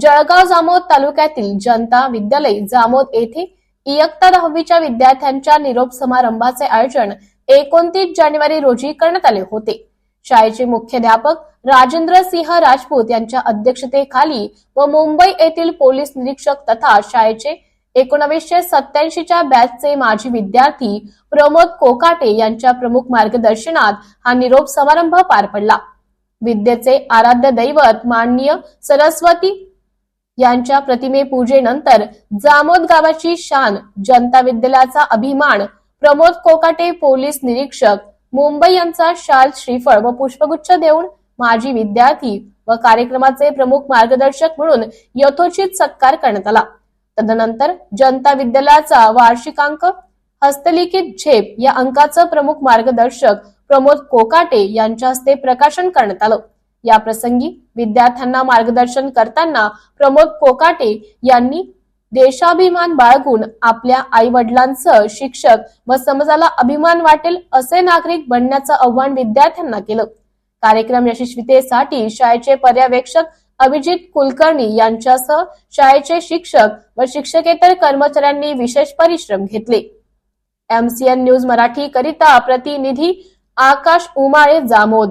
जळगाव जामोद तालुक्यातील जनता विद्यालय जामोद येथे इयत्ता दहावीच्या विद्यार्थ्यांच्या निरोप समारंभाचे आयोजन एकोणतीस जानेवारी रोजी करण्यात आले होते. शाळेचे मुख्याध्यापक राजेंद्र सिंह राजपूत यांच्या अध्यक्षतेखाली व मुंबई येथील पोलीस निरीक्षक तथा शाळेचे एकोणवीसशे सत्याऐंशीच्या बॅचचे माजी विद्यार्थी प्रमोद कोकाटे यांच्या प्रमुख मार्गदर्शनात हा निरोप समारंभ पार पडला. विद्येचे आराध्य दैवत माननीय सरस्वती यांच्या प्रतिमे पूजेनंतर जामोद गावाची शान जनता विद्यालयाचा अभिमान प्रमोद कोकाटे पोलीस निरीक्षक मुंबई यांचा शाल श्रीफळ व पुष्पगुच्छ देऊन माजी विद्यार्थी व कार्यक्रमाचे प्रमुख मार्गदर्शक म्हणून यथोचित सत्कार करण्यात आला. तदनंतर जनता विद्यालयाचा वार्षिकांक हस्तलिखित झेप या अंकाचं प्रमुख मार्गदर्शक प्रमोद कोकाटे यांच्या हस्ते प्रकाशन करण्यात आलं. या प्रसंगी विद्यार्थ्यांना मार्गदर्शन करताना प्रमोद कोकाटे यांनी देशाभिमान बाळगून आपल्या आई वडिलांसह शिक्षक व समाजाला अभिमान वाटेल असे नागरिक बनण्याचं आव्हान विद्यार्थ्यांना केलं. कार्यक्रम यशस्वीतेसाठी शाळेचे पर्यवेक्षक अभिजित कुलकर्णी यांच्यासह शाळेचे शिक्षक व शिक्षकेतर कर्मचाऱ्यांनी विशेष परिश्रम घेतले. एमसीएन न्यूज मराठी करिता प्रतिनिधी आकाश उमाळे जामोद.